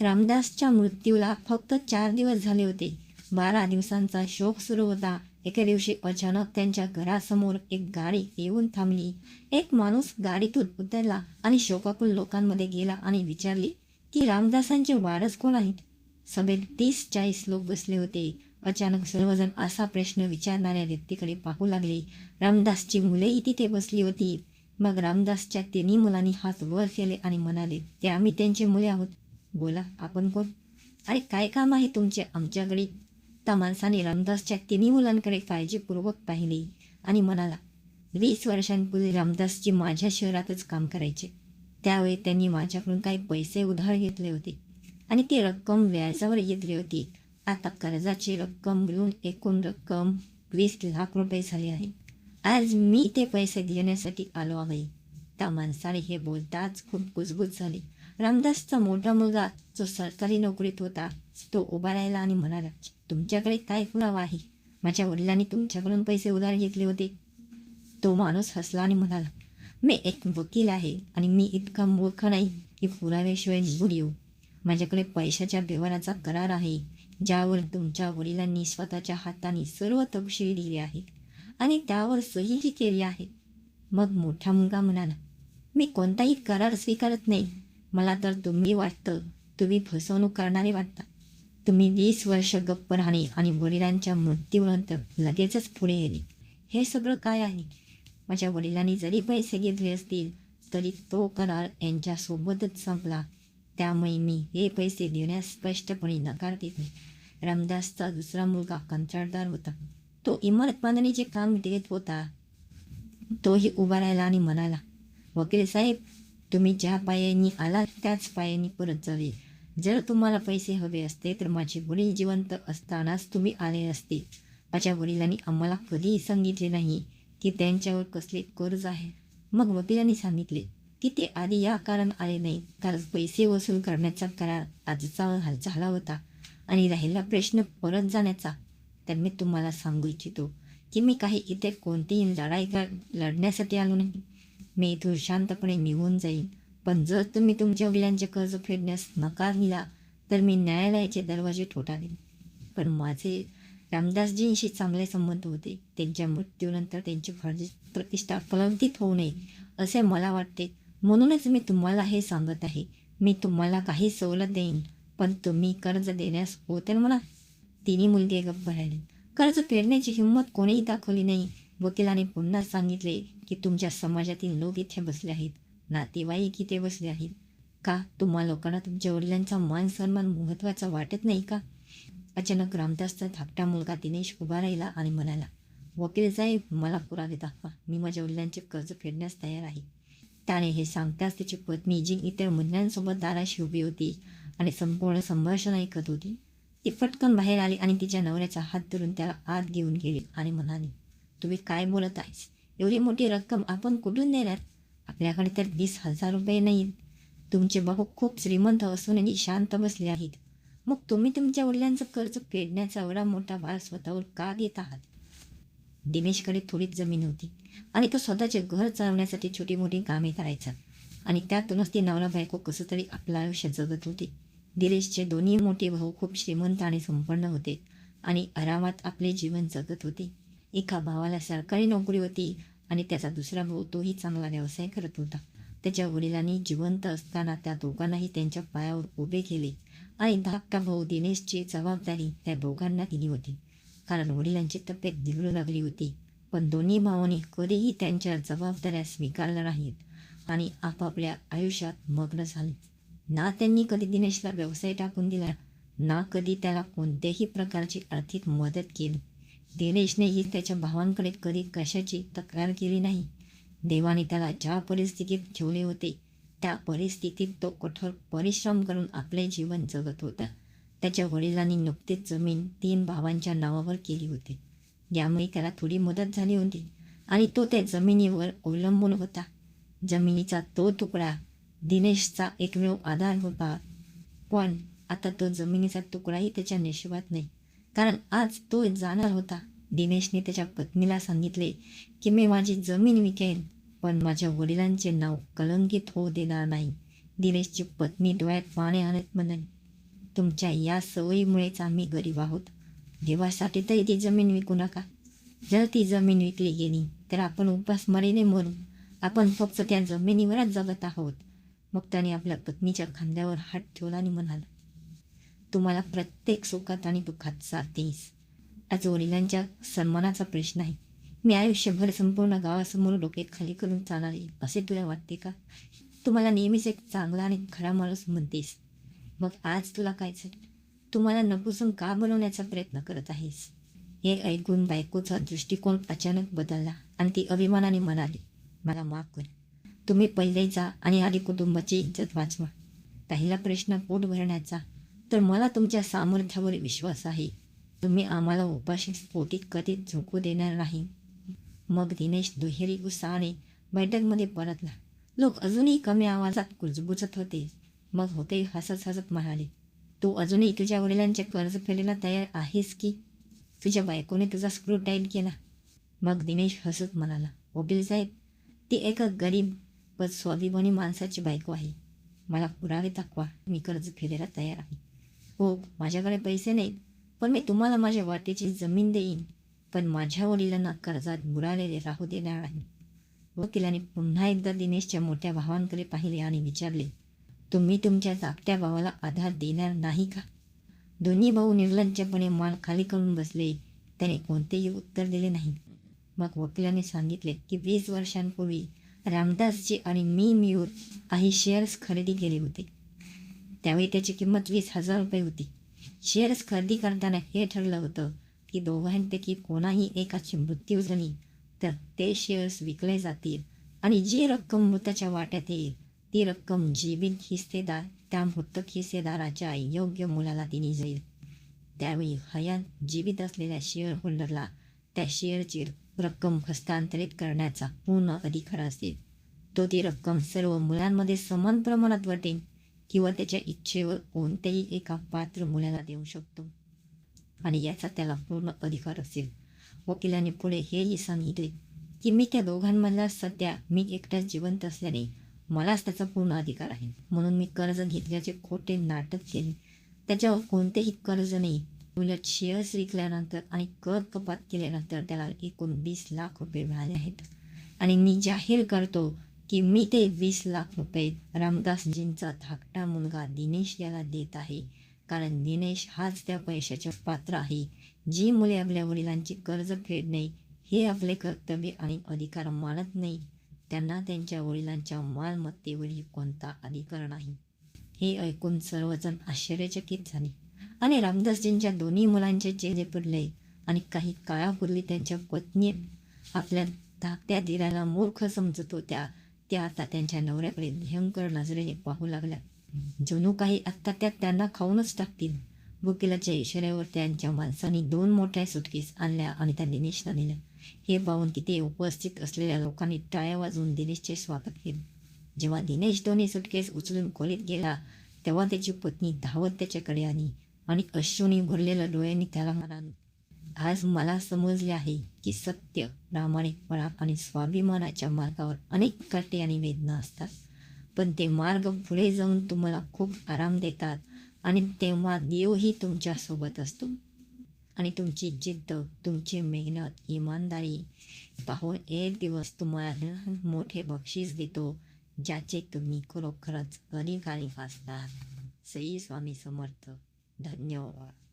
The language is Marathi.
रामदासच्या मृत्यूला फक्त चार दिवस झाले होते. बारा दिवसांचा शोक सुरू होता. एके दिवशी अचानक त्यांच्या घरासमोर एक गाडी येऊन थांबली. एक माणूस गाडीतून उतरला आणि शोकाकुल लोकांमध्ये गेला आणि विचारली की रामदासांचे वारस कोण आहेत? सभेत तीस चाळीस लोक बसले होते. अचानक सर्वजण असा प्रश्न विचारणाऱ्या व्यक्तीकडे पाहू लागले. रामदासची मुलेही तिथे बसली होती. मग रामदासच्या तिन्ही मुलांनी हात वर केले आणि म्हणाले ते आम्ही त्यांचे मुले आहोत. बोला आपण कोण अरे काय काम आहे तुमचे आमच्याकडे त्या माणसाने रामदासच्या तिन्ही मुलांकडे काळजीपूर्वक पाहिले आणि म्हणाला वीस वर्षांपूर्वी रामदासजी माझ्या शहरातच काम करायचे त्यावेळी त्यांनी माझ्याकडून काही पैसे उधार घेतले होते आणि ती रक्कम व्याजावर घेतली होती आता कर्जाची रक्कम मिळून एकूण रक्कम वीस लाख रुपये झाली आहे आज मी ते पैसे देण्यासाठी आलो आहे त्या माणसाने हे बोलताच खूप कुजबूज झाली रामदासचा मोठा मुलगा जो सरकारी नोकरीत होता तो उभा राहिला आणि म्हणाला तुमच्याकडे काय पुरावा आहे माझ्या वडिलांनी तुमच्याकडून पैसे उधार घेतले होते तो माणूस हसला आणि म्हणाला मी एक वकील आहे आणि मी इतका मूर्ख नाही की पुराव्याशिवाय निघून येऊ माझ्याकडे पैशाच्या व्यवहाराचा करार आहे ज्यावर तुमच्या वडिलांनी स्वतःच्या हाताने सर्व तपशील दिले आहेत आणि त्यावर सहीही केली आहे मग मोठा मुलगा म्हणाला मी कोणताही करार स्वीकारत नाही मला तर तुम्ही वाटतं. तुम्ही फसवणूक करणारे वाटता. तुम्ही वीस वर्ष गप्प राहणे आणि वडिलांच्या मृत्यूनंतर लगेचच पुढे येणे. हे सगळं काय आहे? माझ्या वडिलांनी जरी पैसे घेतले असतील तरी तो करार यांच्यासोबतच संपला. त्यामुळे मी हे पैसे देण्यास स्पष्टपणे नकार देत नाही. रामदासचा दुसरा मुलगा कंत्राटदार होता. तो इमारत बांधणीचे काम देत होता. तोही उभा राहिला आणि म्हणाला वकील साहेब तुम्ही ज्या पायानी आलात त्याच पायानी परत जावे. जर तुम्हाला पैसे हवे असते तर माझे वडील जिवंत असतानाच तुम्ही आले असते. माझ्या वडिलांनी आम्हाला कधीही सांगितले नाही की त्यांच्यावर कसले कर्ज आहे. मग वकिलांनी सांगितले की ते आधी या कारण आले नाही कारण पैसे वसूल करण्याचा करार आजचा झाला होता आणि राहिला प्रश्न परत जाण्याचा. तर मी तुम्हाला सांगू इच्छितो की मी काही इथे कोणतीही लढाई लढण्यासाठी आलो नाही. मी इथून शांतपणे निघून जाईन. पण जर तुम्ही तुमच्या वडिलांचे कर्ज फेडण्यास नकार दिला तर मी न्यायालयाचे दरवाजे ठोठावेन पण माझे रामदासजींशी चांगले संबंध होते. त्यांच्या मृत्यूनंतर त्यांची फर्ज प्रतिष्ठा कलंकित होऊ नये असे मला वाटते. म्हणूनच मी तुम्हाला हे सांगत आहे. मी तुम्हाला काही सवलत देईन पण तुम्ही कर्ज देण्यास होते म्हणा. तिन्ही मुलगी गप्प राहिली. कर्ज फेडण्याची हिंमत कोणीही दाखवली नाही. वकिलाने पुन्हा सांगितले की तुमच्या समाजातील लोक इथे बसले आहेत. नातेवाईक इथे बसले आहेत. का तुम्हा लोकांना तुमच्या वडिलांचा मान सन्मान महत्त्वाचा वाटत नाही का? अचानक रामदासचा धाकटा मुलगा दिनेश उभा राहिला आणि म्हणाला वकील साहेब मला पुरावे दाखवा. मी माझ्या वडिलांचे कर्ज फेडण्यास तयार आहे. त्याने हे सांगताच त्याची पत्नी जी इतर मुलांसोबत दाराशी उभी होती आणि संपूर्ण संभाषण ऐकत होती. ती पटकन बाहेर आली आणि तिच्या नवऱ्याचा हात धरून त्याला आत घेऊन गेली आणि म्हणाली तुम्ही काय बोलत आहेस? एवढी मोठी रक्कम आपण कुठून देणार? आपल्याकडे तर वीस हजार रुपये नाहीत तुमचे भाऊ खूप श्रीमंत असूनही शांत बसले आहेत. मग तुम्ही तुमच्या वडिलांचं कर्ज फेडण्याचा एवढा मोठा भार स्वतःवर का घेत आहात? दिनेशकडे थोडीच जमीन होती आणि तो स्वतःचे घर चालवण्यासाठी छोटी मोठी कामे करायचा. आणि त्यातूनच ती नवरा बायको कसं तरी आपलं आयुष्य जगत होते. दिनेशचे दोन्ही मोठे भाऊ खूप श्रीमंत आणि संपन्न होते आणि आरामात आपले जीवन जगत होते. एका भावाला सरकारी नोकरी होती आणि त्याचा दुसरा भाऊ तोही चांगला व्यवसाय करत होता त्याच्या वडिलांनी जिवंत असताना त्या दोघांनाही त्यांच्या पायावर उभे केले आणि धाकटा भाऊ दिनेशची जबाबदारी त्या दोघांना दिली होती कारण वडिलांची तब्येत बिघडू लागली होती पण दोन्ही भावांनी कधीही त्यांच्या जबाबदाऱ्या स्वीकारल्या नाहीत आणि आपापल्या आयुष्यात मग्न झाले ना त्यांनी कधी दिनेशला व्यवसाय टाकून दिला ना कधी त्याला कोणत्याही प्रकारची आर्थिक मदत केली दिनेशनेही त्याच्या भावांकडे कधी कशाची तक्रार केली नाही. देवाने त्याला ज्या परिस्थितीत ठेवले होते त्या परिस्थितीत तो कठोर परिश्रम करून आपले जीवन जगत होता. त्याच्या वडिलांनी नुकतीच जमीन तीन भावांच्या नावावर केली होती. यामुळे त्याला थोडी मदत झाली होती आणि तो त्या जमिनीवर अवलंबून होता. जमिनीचा तो तुकडा दिनेशचा एकमेव आधार होता. पण आता तो जमिनीचा तुकडाही त्याच्या नशिबात नाही. कारण आज तो जाणार होता. दिनेशने त्याच्या पत्नीला सांगितले की मी माझी जमीन विकेन पण माझ्या वडिलांचे नाव कलंकित होऊ देणार नाही. दिनेशची पत्नी डोळ्यात पाणी आणत म्हणाली तुमच्या या सवयीमुळेच आम्ही गरीब आहोत. देवासाठी तरी ती जमीन विकू नका. जर ती जमीन विकली गेली तर आपण उपासमारीने मरू. आपण फक्त त्या जमिनीवरच जगत आहोत. मग त्याने आपल्या पत्नीच्या खांद्यावर हात ठेवला आणि म्हणाला तुम्हाला प्रत्येक सुखात आणि दुःखात साथ देईस. आज वडिलांच्या सन्मानाचा प्रश्न आहे. मी आयुष्यभर संपूर्ण गावासमोर डोके खाली करून चालले. असे तुला वाटते का? तुम्हाला नेहमीच एक चांगला आणि खरा माणूस म्हणतेस. मग आज तुला काय झालं? तुम्हाला नपुसून का बनवण्याचा प्रयत्न करत आहेस? हे ऐकून बायकोचा दृष्टिकोन अचानक बदलला आणि ती अभिमानाने म्हणाली मला माफ कर. तुम्ही पहिले जा आणि आधी कुटुंबाची इज्जत वाचवा. पहिला प्रश्न पोट भरण्याचा तर मला तुमच्या सामर्थ्यावर विश्वास आहे. तुम्ही आम्हाला उपाशी स्फोटीत कधीच झोकू देणार नाही. मग दिनेश दुहेरी गुस्साने बैठकमध्ये परतला. लोक अजूनही कमी आवाजात कुजबुजत होते. मग होते हसत हसत म्हणाले तू अजूनही तुझ्या वडिलांचे कर्ज फेडेला तयार आहेस की? तुझ्या बायकोने तुझा स्क्रू टाईट केला. मग दिनेश हसत म्हणाला वकील साहेब ती एक गरीब व स्वाभिमानी माणसाची बायको आहे. मला पुरावे दाखवा. मी कर्ज फेडायला तयार आहे. हो माझ्याकडे पैसे नाहीत. पण मी तुम्हाला माझ्या वाटेची जमीन देईन. पण माझ्या वडिलांना कर्जात बुडालेले राहू देणार नाही वकिलाने पुन्हा एकदा दिनेशच्या मोठ्या भावांकडे पाहिले आणि विचारले तुम्ही तुमच्या धाकट्या भावाला आधार देणार नाही का? दोन्ही भाऊ निर्लज्जपणे मान खाली करून बसले. त्याने कोणतेही उत्तर दिले नाही. मग वकिलाने सांगितले की वीस वर्षांपूर्वी रामदासजी आणि मी मिळून काही शेअर्स खरेदी केले होते. त्यावेळी त्याची किंमत वीस हजार रुपये होती. शेअर्स खरेदी करताना हे ठरलं होतं की दोघांपैकी कोणाही एकाची मृत्यू झाली तर ते शेअर्स विकले जातील आणि जी रक्कम मृताच्या वाट्यात येईल ती रक्कम जीवित हिस्सेदार त्या मृतक हिस्सेदाराच्या योग्य मुलाला दिली जाईल. त्यावेळी हयात जीवित असलेल्या शेअर होल्डरला त्या शेअरची रक्कम हस्तांतरित करण्याचा पूर्ण अधिकार असेल. तो ती रक्कम सर्व मुलांमध्ये समान प्रमाणात वाटेल किंवा त्याच्या इच्छेवर कोणत्याही एका पात्र मुलाला देऊ शकतो आणि याचा त्याला पूर्ण अधिकार असेल वकिलाने पुढे हेही सांगितले की मी त्या दोघांमधला सध्या मी एकटाच जिवंत असल्याने मलाच त्याचा पूर्ण अधिकार आहे म्हणून मी कर्ज घेतल्याचे खोटे नाटक केले त्याच्यावर कोणतेही कर्ज नाही उलट शेअर्स विकल्यानंतर आणि कर कपात केल्यानंतर त्याला एकूण वीस लाख रुपये मिळाले आहेत आणि मी जाहीर करतो की मी ते वीस लाख रुपये रामदासजींचा धाकटा मुलगा दिनेश याला देत आहे. कारण दिनेश हाच त्या पैशाचे पात्र आहे. जी मुले आपल्या वडिलांची कर्ज फेडणे हे आपले कर्तव्य आणि अधिकार मानत नाही त्यांना त्यांच्या वडिलांच्या मालमत्तेवरील कोणता अधिकार नाही. हे ऐकून सर्वजण आश्चर्यचकित झाले. आणि रामदासजींच्या दोन्ही मुलांचे चेहरे पडले आणि काही काळापूर्वी त्यांच्या पत्नी आपल्या धाकट्या दिराला मूर्ख समजत होत्या. त्या आता त्यांच्या नवऱ्याकडे भयंकर नजरेने पाहू लागल्या जणू काही आत्ता त्या त्यांना खाऊनच टाकतील वकिलाच्या इशाऱ्यावर त्यांच्या माणसांनी दोन मोठ्या सुटकेस आणल्या आणि त्या दिनेशला दिल्या हे पाहून तिथे उपस्थित असलेल्या लोकांनी टाळ्या वाजवून दिनेशचे स्वागत केले जेव्हा दिनेश दोन्ही सुटकेस उचलून खोलीत गेला तेव्हा त्याची पत्नी धावत त्याच्याकडे आली आणि अश्रूनी भरलेल्या डोळ्यांनी त्याला म्हणाली आज मला समजले आहे की सत्य प्रामाणिकपणा आणि स्वाभिमानाच्या मार्गावर अनेक काटे आणि वेदना असतात पण ते मार्ग पुढे जाऊन तुम्हाला खूप आराम देतात आणि तेव्हा देवही तुमच्यासोबत असतो आणि तुमची जिद्द तुमची मेहनत इमानदारी पाहून एक दिवस तुम्हाला मोठे बक्षीस देतो ज्याचे तुम्ही खरोखरच अधिकारी वाचतात सई स्वामी समर्थ धन्यवाद